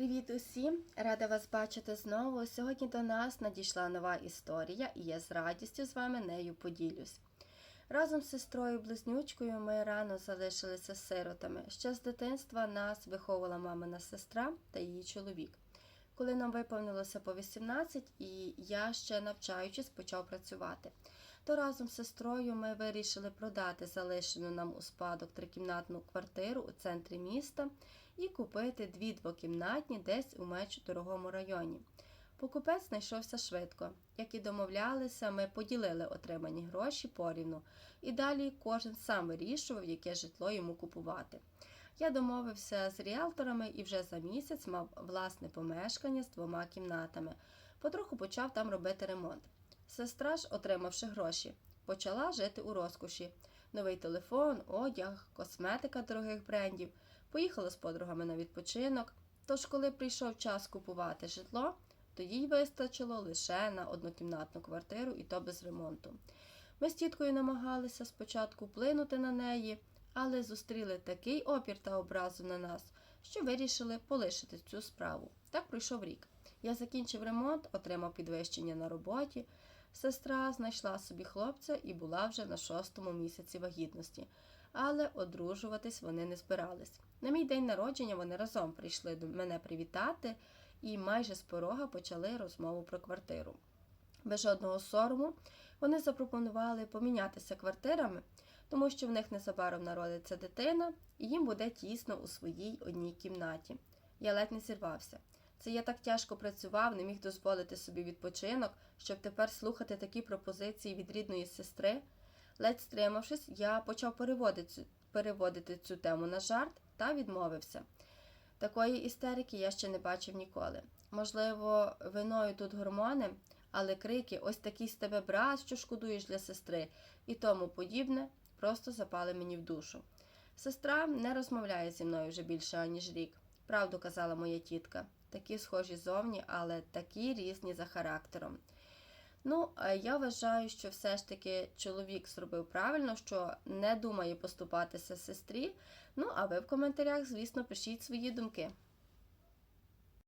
Привіт усім! Рада вас бачити знову. Сьогодні до нас надійшла нова історія, і я з радістю з вами нею поділюсь. Разом з сестрою близнючкою ми рано залишилися сиротами. Ще з дитинства нас виховувала мамина сестра та її чоловік. Коли нам виповнилося по 18, і я ще навчаючись почав працювати, то разом з сестрою ми вирішили продати залишену нам у спадок трикімнатну квартиру у центрі міста і купити дві двокімнатні десь у менш дорогому районі. Покупець знайшовся швидко. Як і домовлялися, ми поділили отримані гроші порівну, і далі кожен сам вирішував, яке житло йому купувати. Я домовився з ріелторами і вже за місяць мав власне помешкання з двома кімнатами. Потроху почав там робити ремонт. Сестра ж, отримавши гроші, почала жити у розкоші. Новий телефон, одяг, косметика дорогих брендів. Поїхала з подругами на відпочинок. Тож, коли прийшов час купувати житло, то їй вистачило лише на однокімнатну квартиру і то без ремонту. Ми з тіткою намагалися спочатку вплинути на неї, але зустріли такий опір та образу на нас, що вирішили полишити цю справу. Так пройшов рік. Я закінчив ремонт, отримав підвищення на роботі. Сестра знайшла собі хлопця і була вже на шостому місяці вагітності, але одружуватись вони не збирались. На мій день народження вони разом прийшли до мене привітати і майже з порога почали розмову про квартиру. Без жодного сорому вони запропонували помінятися квартирами, тому що в них незабаром народиться дитина, і їм буде тісно у своїй одній кімнаті. Я ледь не зірвався. Це я так тяжко працював, не міг дозволити собі відпочинок, щоб тепер слухати такі пропозиції від рідної сестри. Ледь стримавшись, я почав переводити переводити цю тему на жарт та відмовився. Такої істерики я ще не бачив ніколи. Можливо, виною тут гормони, але крики ось такий з тебе брат, що шкодуєш для сестри, і тому подібне просто запали мені в душу. Сестра не розмовляє зі мною вже більше аніж рік. Правду казала моя тітка. Такі схожі зовні, але такі різні за характером. Ну, а я вважаю, що все ж таки чоловік зробив правильно, що не думає поступатися сестрі. Ну, а ви в коментарях, звісно, пишіть свої думки.